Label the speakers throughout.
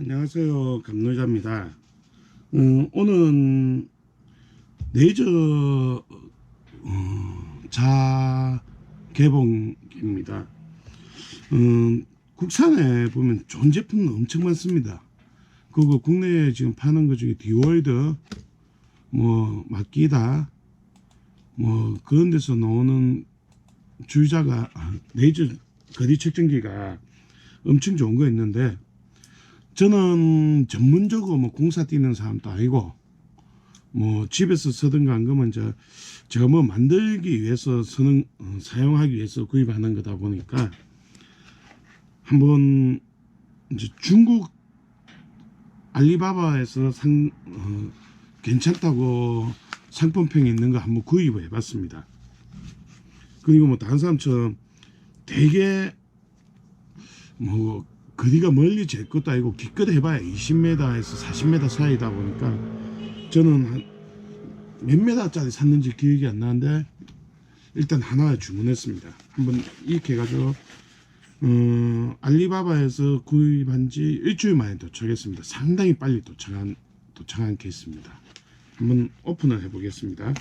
Speaker 1: 안녕하세요 감노자입니다. 음, 오늘은 레이저 어, 자 개봉입니다. 음, 국산에 보면 좋은 제품 엄청 많습니다. 그거 국내에 지금 파는 것 중에 디월드 뭐 마끼다 뭐 그런 데서 나오는 주자가 아, 레이저 거리 측정기가 엄청 좋은 거 있는데 저는 전문적으로 뭐 공사 뛰는 사람도 아니고 뭐 집에서 한 거면 저 제가 뭐 만들기 위해서 쓰는 어, 사용하기 위해서 구입하는 거다 보니까 한번 이제 중국 알리바바에서 상 어, 괜찮다고 상품평이 있는 거 한번 구입을 해봤습니다. 그리고 뭐 다른 사람처럼 되게 뭐 거리가 멀리 잴 것도 아니고 기껏 해봐야 20m에서 40m 사이다 보니까 저는 한 몇 메다짜리 샀는지 기억이 안 나는데 일단 하나 주문했습니다. 한번 이렇게 해가지고 어, 알리바바에서 구입한 지 일주일 만에 도착했습니다. 상당히 빨리 도착한 도착한 케이스입니다. 한번 오픈을 해 보겠습니다.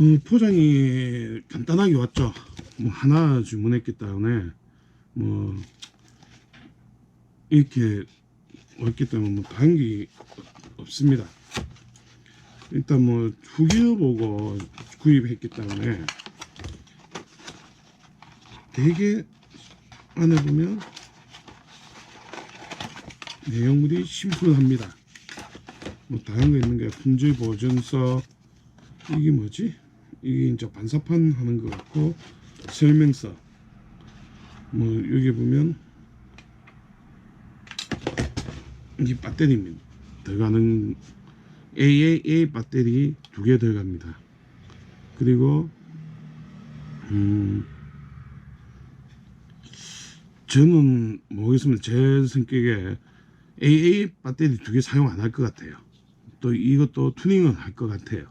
Speaker 1: 어, 포장이 간단하게 왔죠. 뭐 하나 주문했기 때문에 뭐 이렇게 왔기 때문에 뭐 다른 게 없습니다. 일단 뭐 후기를 보고 구입했기 때문에 되게 안에 보면 내용물이 심플합니다. 뭐 다른 거 있는 게 품질 보증서 이게 뭐지? 이게 이제 반사판 하는 것 같고 설명서 뭐 여기 보면 이 배터리입니다. 들어가는 AAA 배터리 두 개 들어갑니다. 그리고 음 저는 모르겠습니다. 제 성격에 AA 배터리 두 개 사용 안 할 것 같아요. 또 이것도 투닝은 할 것 같아요.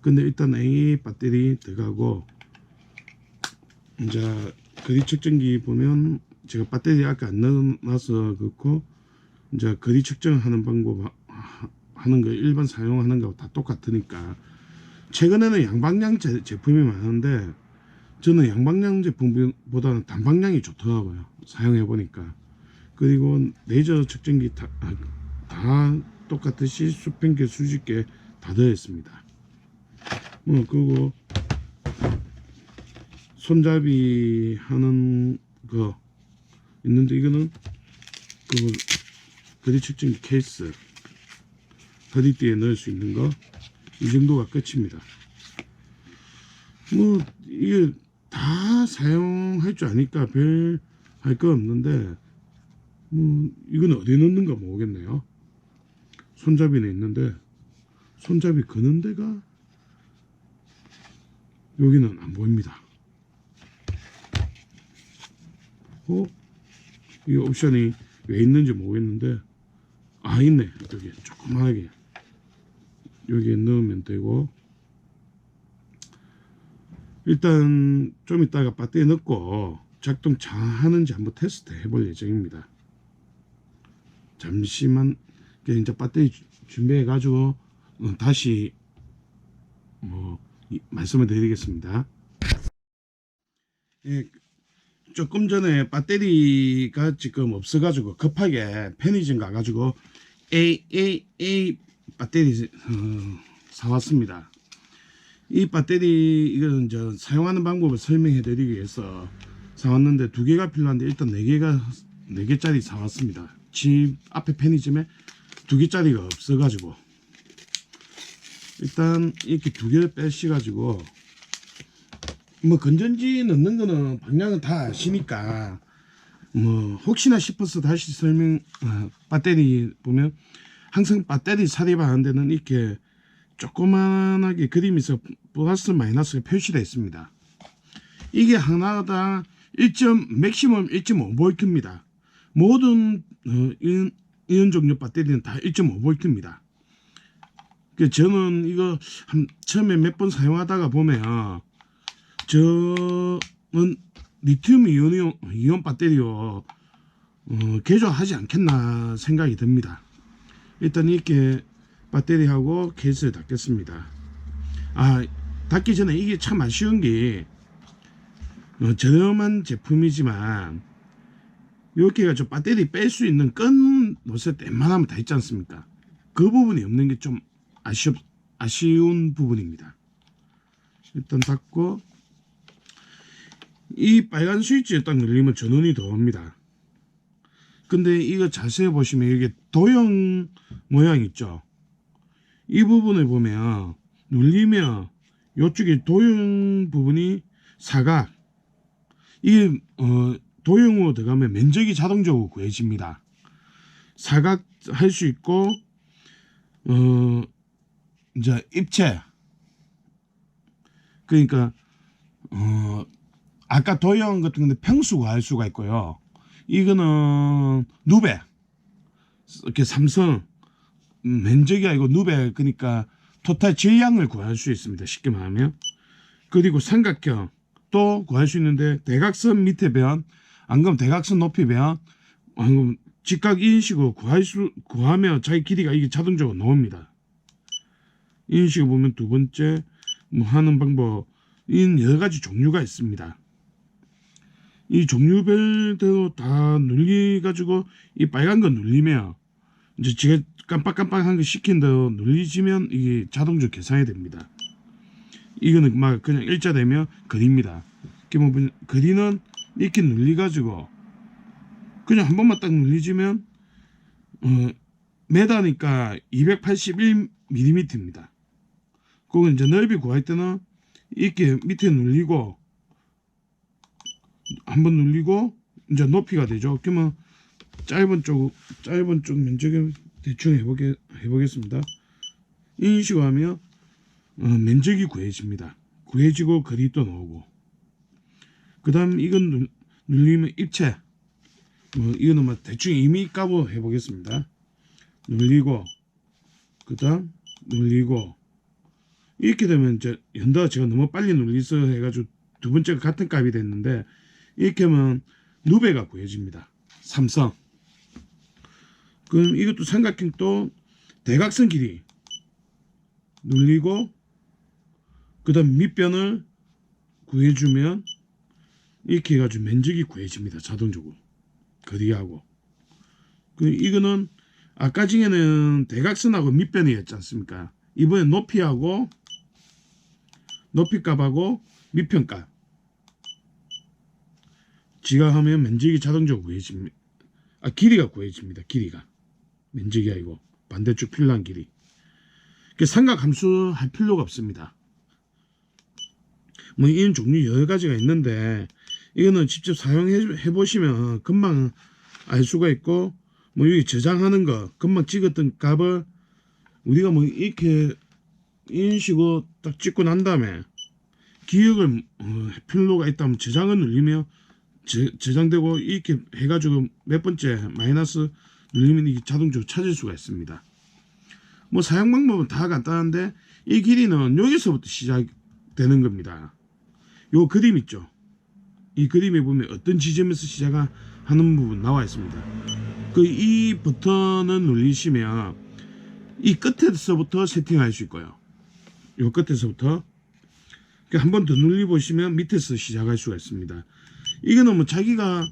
Speaker 1: 근데 일단 AA 배터리 들어가고 이제 거리 측정기 보면 제가 배터리 아까 안 넣어놔서 그렇고 이제 거리 측정하는 방법 하- 하는 거 일반 사용하는 거하고 다 똑같으니까. 최근에는 양방향 제, 제품이 많은데 저는 양방향 제품보다는 단방향이 좋더라고요 사용해 보니까. 그리고 레이저 측정기 다, 아, 다 똑같듯이 수평계 수직계 다 들어있습니다 뭐 그리고 손잡이 하는 거 있는데 이거는 그 거리 측정기 케이스 허리띠에 넣을 수 있는 거 이 정도가 끝입니다. 뭐 이게 다 사용할 줄 아니까 별 할 거 없는데 뭐 이건 어디 넣는가 모르겠네요. 손잡이는 있는데 손잡이 거는 데가 여기는 안 보입니다. 어? 이 옵션이 왜 있는지 모르겠는데 아 있네. 여기 조그만하게. 여기에 넣으면 되고. 일단 좀 이따가 배터리 넣고 작동 잘 하는지 한번 테스트 해볼 예정입니다. 잠시만. 그 이제 배터리 준비해 가지고 어, 다시 뭐 이- 말씀을 드리겠습니다 예, 조금 전에 배터리가 지금 없어가지고 급하게 편의점 가가지고 AAA 배터리 어, 사왔습니다. 이 배터리 이거는 저 사용하는 방법을 설명해 드리기 위해서 사왔는데 두 개가 필요한데 일단 네 개가 네 개짜리 사왔습니다. 집 앞에 편의점에 두 개짜리가 없어가지고 일단 이렇게 두 개를 빼시가지고 뭐 건전지 넣는 거는 방향은 다 아시니까 뭐 혹시나 싶어서 다시 설명 어, 배터리 보면 항상 배터리 사립하는 데는 이렇게 조그만하게 있어 플러스 마이너스가 표시되어 있습니다. 이게 하나당 1. 맥시멈 1.5V입니다. 모든 어, 이런, 이런 종류 배터리는 다 1.5V입니다. 그 저는 이거 한 처음에 몇 번 사용하다가 보면 저는 리튬 이온 이온 배터리로 어, 개조하지 않겠나 생각이 듭니다. 일단 이렇게 배터리하고 케이스를 닫겠습니다. 아 닫기 전에 이게 참 아쉬운 게 어, 저렴한 제품이지만 여기가 저 배터리 뺄 수 있는 끈때 웬만하면 다 있지 않습니까? 그 부분이 없는 게 좀 아쉬, 아쉬운 부분입니다. 일단 닫고 이 빨간 스위치에 딱 눌리면 전원이 들어옵니다. 근데 이거 자세히 보시면 이게 도형 모양 있죠? 이 부분을 보면 눌리면 이쪽에 도형 부분이 사각 이게 어, 도형으로 들어가면 면적이 자동적으로 구해집니다. 사각 할 수 있고 어 이제 입체 그러니까 어 아까 도형 같은 건데 평수 구할 수가 있고요. 이거는 누베 이렇게 삼성 음, 면적이 아니고 누베 그러니까 토탈 질량을 구할 수 있습니다. 쉽게 말하면 그리고 삼각형 또 구할 수 있는데 대각선 밑에 변안 그러면 대각선 높이 변안 그러면 직각 인식으로 구할 수 구하면 자기 길이가 이게 자동적으로 나옵니다. 식으로 보면 두 번째 뭐 하는 방법인 여러 가지 종류가 있습니다. 이 종류별대로 다 눌리 가지고 이 빨간 거 눌리면 이제 제가 깜빡깜빡한 거 시킨 대로 눌리지면 이게 자동적으로 계산이 됩니다. 이거는 막 그냥 일자 되면 그립니다. 보면 그리는 이렇게 눌리 가지고 그냥 한 번만 딱 눌리지면 어 메다니까 281mm입니다. 그거 이제 넓이 구할 때는 이렇게 밑에 눌리고 한번 눌리고 이제 높이가 되죠. 그러면 짧은 쪽 짧은 쪽 면적을 대충 해보게 해보겠습니다. 식으로 하면 어, 면적이 구해집니다. 구해지고 또 나오고 그 다음 이건 눌, 눌리면 입체 뭐 이거는 뭐 대충 이미 까고 해보겠습니다. 눌리고 그 다음 눌리고 이렇게 되면 이제 연다가 제가 너무 빨리 눌리서 해가지고 두 번째가 같은 값이 됐는데 이렇게 하면 누베가 구해집니다. 삼성. 그럼 이것도 삼각형 또 대각선 길이 눌리고 그 다음 밑변을 구해주면 이렇게 해가지고 면적이 구해집니다. 자동적으로 거리하고. 그 이거는 아까 중에는 대각선하고 밑변이었지 않습니까? 이번에 높이하고 높이값하고 밑편값 지가 하면 면적이 자동적으로 구해집니다. 아 길이가 구해집니다. 길이가 면적이 아니고 반대쪽 필요한 길이. 그 삼각 함수 할 필요가 없습니다. 뭐 이런 종류 여러 가지가 있는데 이거는 직접 사용해 보시면 금방 알 수가 있고 뭐 여기 저장하는 거 금방 찍었던 값을 우리가 뭐 이렇게 이런 식으로 딱 찍고 난 다음에 기억을 어, 할 필요가 있다면 저장을 눌리면 저, 저장되고 이렇게 해가지고 몇 번째 마이너스 눌리면 이게 자동적으로 찾을 수가 있습니다. 뭐 사용 방법은 다 간단한데 이 길이는 여기서부터 시작되는 겁니다. 요 그림 있죠. 이 그림에 보면 어떤 지점에서 시작하는 부분 나와 있습니다. 그 이 버튼을 누르시면 이 끝에서부터 세팅할 수 있고요. 요 끝에서부터 한 번 더 눌리 보시면 밑에서 시작할 수가 있습니다. 이거는 뭐 자기가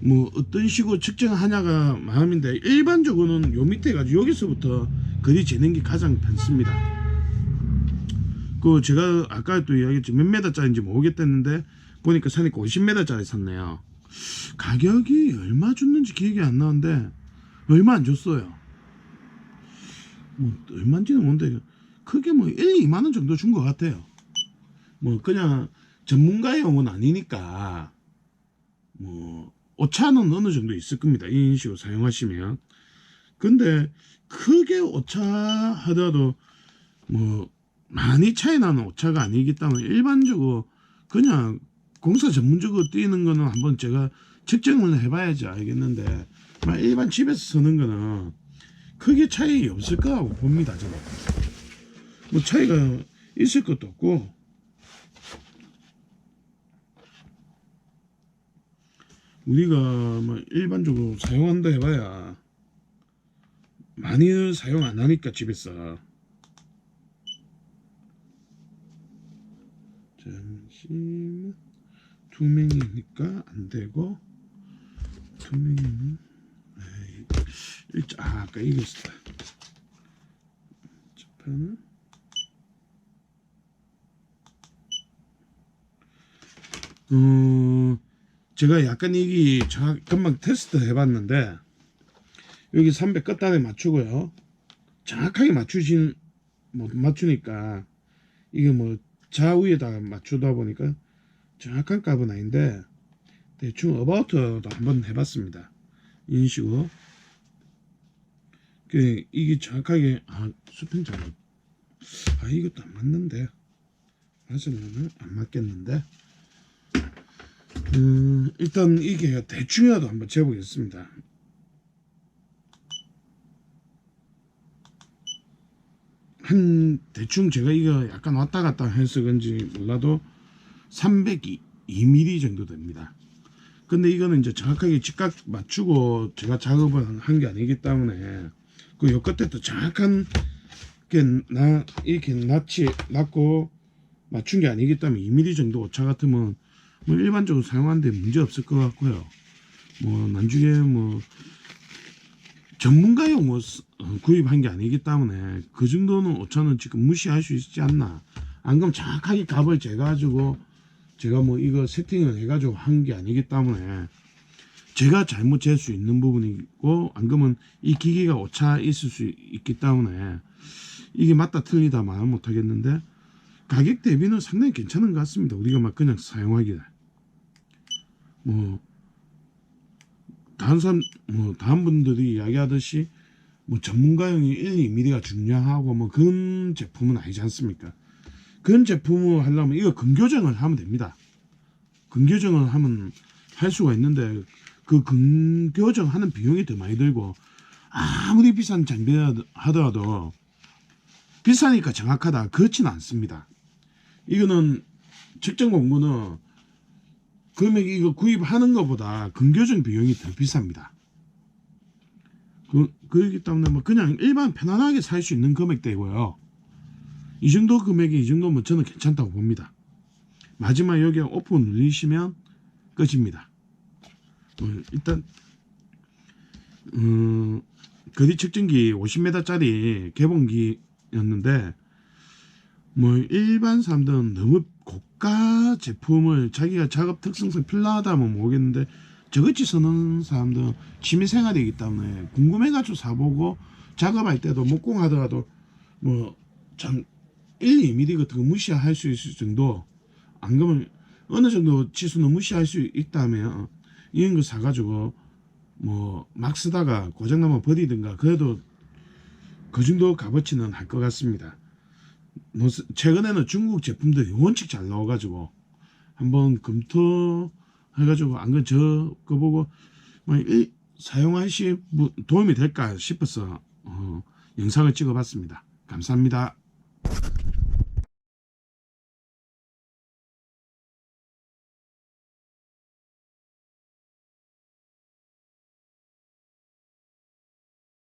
Speaker 1: 뭐 어떤 식으로 측정하냐가 마음인데 일반적으로는 요 밑에 가지고 여기서부터 거리 재는 게 가장 편습니다. 그 제가 아까도 이야기했지 몇 메다 짜리인지 모르겠다는데 보니까 사니까 50메다짜리 샀네요. 가격이 얼마 줬는지 기억이 안 나는데 얼마 안 줬어요. 뭐 얼마인지는 모르는데 크게 뭐 1, 2만 원 정도 준 것 같아요. 뭐 그냥 전문가용은 아니니까 뭐 오차는 어느 정도 있을 겁니다. 이런 식으로 사용하시면. 근데 크게 오차 하더라도 뭐 많이 차이 나는 오차가 아니기 때문에 일반적으로 그냥 공사 전문적으로 뛰는 거는 한번 제가 측정을 해봐야지 알겠는데 막 일반 집에서 쓰는 거는 크게 차이 없을 거라고 봅니다 저는 뭐 차이가 있을 것도 없고. 우리가 뭐 일반적으로 사용한다 해봐야 많이 사용 안 하니까 집에서. 잠시만 투명이니까 안 되고. 투명이면 에이, 아, 아까 이겼었다. 재판은? 어 제가 약간 이게 자, 금방 테스트 해봤는데 여기 300 끝단에 맞추고요. 정확하게 맞추신 뭐 맞추니까 이게 뭐 좌우에다가 맞추다 보니까 정확한 값은 아닌데 대충 어바우트도 한번 해봤습니다. 이런 식으로. 그 이게 정확하게 아 수평장 아 이것도 안 맞는데. 맞으면은 안 맞겠는데 음, 일단 이게 대충이라도 한번 재보겠습니다. 한 대충 제가 이거 약간 왔다 갔다 해서 그런지 몰라도 302mm 정도 됩니다. 근데 이거는 이제 정확하게 직각 맞추고 제가 작업을 한 게 아니기 때문에 그 요 끝에 또 정확한 게나 이렇게 낫치 낫고 맞춘 게 아니기 때문에 2mm 정도 오차 같으면 뭐 일반적으로 사용하는데 문제 없을 것 같고요. 뭐 나중에 뭐 전문가용 뭐 쓰- 어, 구입한 게 아니기 때문에 그 정도는 오차는 지금 무시할 수 있지 않나. 안 그럼 정확하게 값을 재가지고 제가 뭐 이거 세팅을 해가지고 한 게 아니기 때문에 제가 잘못 잴 수 있는 부분이고 안 그러면 이 기계가 오차 있을 수 있기 때문에 이게 맞다 틀리다 말 못하겠는데 가격 대비는 상당히 괜찮은 것 같습니다. 우리가 막 그냥 사용하기에 뭐 다른 사람 뭐 다른 분들이 이야기하듯이 뭐 전문가용이 1, 2mm가 중요하고 뭐 그런 제품은 아니지 않습니까? 그런 제품을 하려면 이거 근교정을 하면 됩니다. 근교정을 하면 할 수가 있는데 그 근교정 하는 비용이 더 많이 들고 아무리 비싼 장비 하더라도 비싸니까 정확하다 그렇지는 않습니다. 이거는 측정 공구는 금액 이거 구입하는 것보다 근교정 비용이 더 비쌉니다. 그, 그렇기 때문에 뭐 그냥 일반 편안하게 살 수 있는 금액대고요. 이 정도 금액이 이 정도면 저는 괜찮다고 봅니다. 마지막 여기 오픈 누르시면 끝입니다. 어, 일단 음, 거리 측정기 50m짜리 개봉기였는데 뭐 일반 사람들은 너무 고가 제품을 자기가 작업 특성상 필요하다면 모르겠는데 저같이 쓰는 사람들은 취미생활이기 때문에 궁금해가지고 사보고 작업할 때도 목공하더라도 뭐 참 1, 2mm 같은 거 무시할 수 있을 정도 안 그러면 어느 정도 치수는 무시할 수 있다면 이런 거 사가지고 뭐 막 쓰다가 고장나면 버리든가 그래도 그 정도 값어치는 할 것 같습니다. 뭐 스- 최근에는 중국 제품들이 원칙 잘 나와가지고 한번 검토해가지고 안 그래 저거 보고 뭐 일- 사용하시 뭐 도움이 될까 싶어서 어, 영상을 찍어봤습니다. 감사합니다.